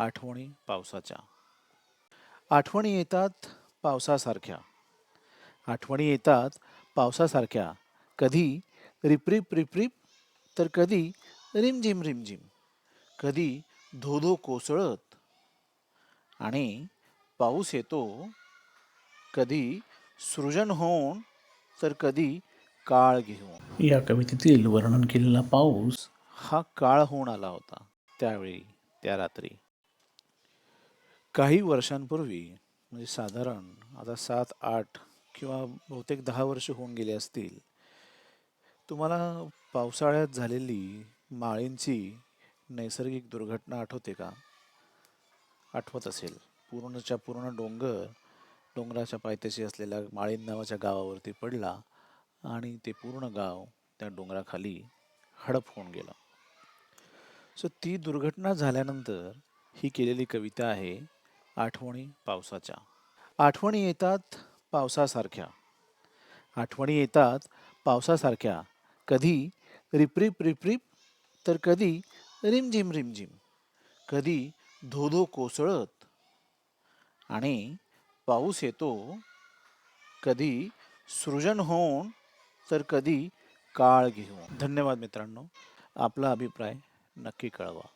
आठवणी पावसाच्या. आठवणी येतात पावसासारख्या. आठवणी येतात पावसासारख्या. कधी रिपरिप रिपरिप तर कधी रिमझिम रिमझिम कधी धो धो कोसळत. आणि पाऊस येतो कधी सृजन होऊन तर कधी काळ घेऊन. या कवितेतील वर्णन केलेला पाऊस हा काळ होऊन आला होता त्यावेळी त्या रात्री. काही वर्षांपूर्वी म्हणजे साधारण आता सात आठ किंवा बहुतेक दहा वर्ष होऊन गेली असतील तुम्हाला पावसाळ्यात झालेली माळींची नैसर्गिक दुर्घटना आठवते का? आठवत असेल. पूर्णच्या पूर्ण डोंगर डोंगराच्या पायथ्याशी असलेल्या माळीन नावाच्या गावावरती पडला आणि ते पूर्ण गाव त्या डोंगराखाली हडप होऊन गेलं. सो ती दुर्घटना झाल्यानंतर ही केलेली कविता आहे आठवणी पावसाच्या. आठवणी येतात पावसासारख्या. आठवणी येतात पावसासारख्या. कधी रिपरिप रिपरिप तर कधी रिमझिम रिमझिम कधी धो धो कोसळत. आणि पाऊस येतो कधी सृजन होऊन तर कधी काळ घेऊन. धन्यवाद मित्रांनो. आपला अभिप्राय नक्की कळवा.